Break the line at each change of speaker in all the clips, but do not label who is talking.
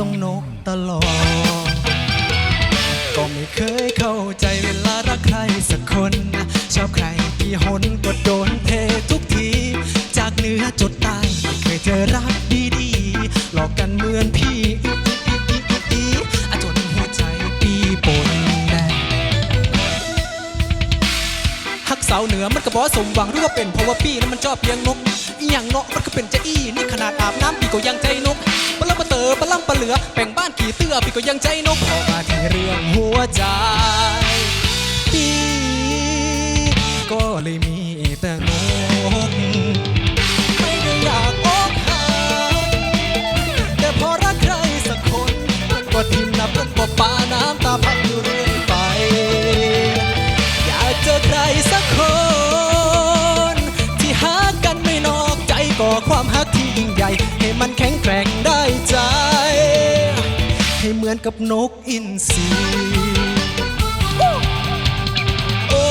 ต้องนกตลอด ก็ไม่เคยเข้าใจเวลารักใครสักคน ชอบใครกี่หนก็โดนเททุกที จากเหนือจดใต้ไม่เคยเจอรักดีๆ หลอกกันเหมือนพี่อีอีอีอีอีอะจนหัวใจปีปนแน่ฮักสาวเหนือมันก็บอกสมหวังหรือว่าเป็นเพราะว่าพี่นั้นมันชอบเลี้ยงนก อหย่างเนาะมันก็เป็นใจอี้นี่ขนาดอาบน้ำปีก็ยังใจนกปะละปลาเตอปะล่ำปลาเหลือแบ่งบ้านกี่เตื้อปีก็ยังใจนกพอมาที่เรื่องหัวใจ อนกับนกอินทรีโอ้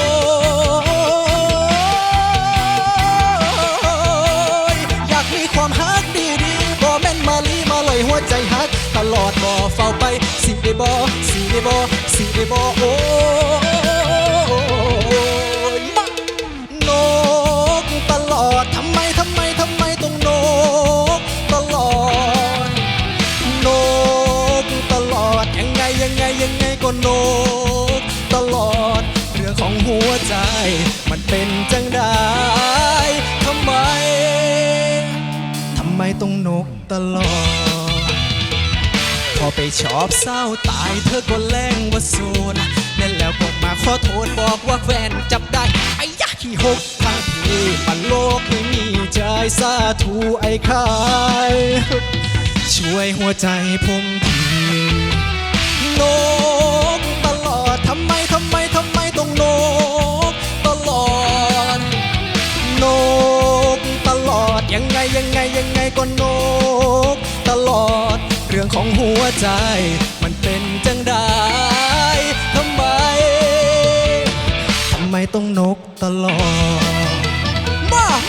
ยอยากมีความฮักดีๆบ่แม่นมาลีมาเลยหัวใจฮัก ตลอดบ่เฝ้าไป สิได้บ่สิได้บ่สิได้บ่โอ้ยนกตลอดทำไม นก ตลอด เรื่องของหัวใจ มันเป็นจังได้ทำไม ทำไมต้องนกตลอด พอไปชอบเศร้าตายเธอก็แล้งว่าโซนนั่นแล้วก็มาขอโทษบอกว่าแฟนจับได้ ไอ้ยะขี้หกทางพี่ปันโลกไม่มีใจสาธุไอ้คายช่วยหัวใจผมทีน ใจ มันเป็นจังได้ทำไม ทำไมต้องนกตลอดมามา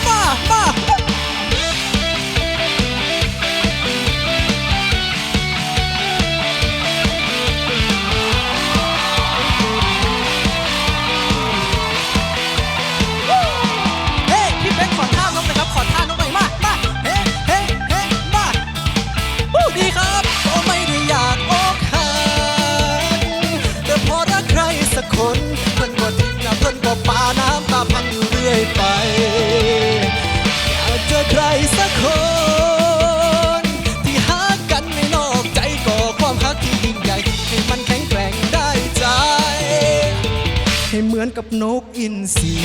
มา เพิ่นก็ทิ้งนะเพิ่นก็ปาน้ำตาพังอยู่เรื่อยไปอยากเจอใครสักคน ที่หากกันไม่นอกใจก่อความฮักที่ยิ่งใหญ่ให้มันแข็งแกร่งได้ใจ ให้เหมือนกับนกอินทรี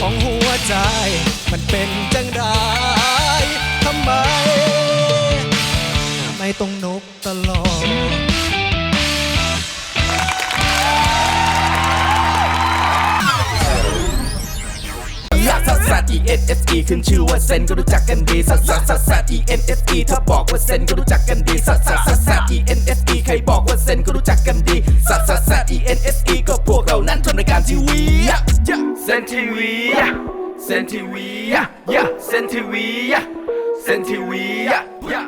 รื่องของหัวใจ มันเป็นจังได้ทำไม ไม่ต้องนกตลอด
ลักซัสซัส E N S E ขึ้นชื่อว่าเซนก็รู้จักกันดีซัสซัสซัสซัส E N S E ถ้าบอกว่าเซนก็รู้จักกันดีซัสซัสซัสซัส E N S E ใครบอกว่าเซนก็รู้ เรานั้นทำรายการทีวีเซนทีวีเซนทีวีเซนทีวีเซนทีวี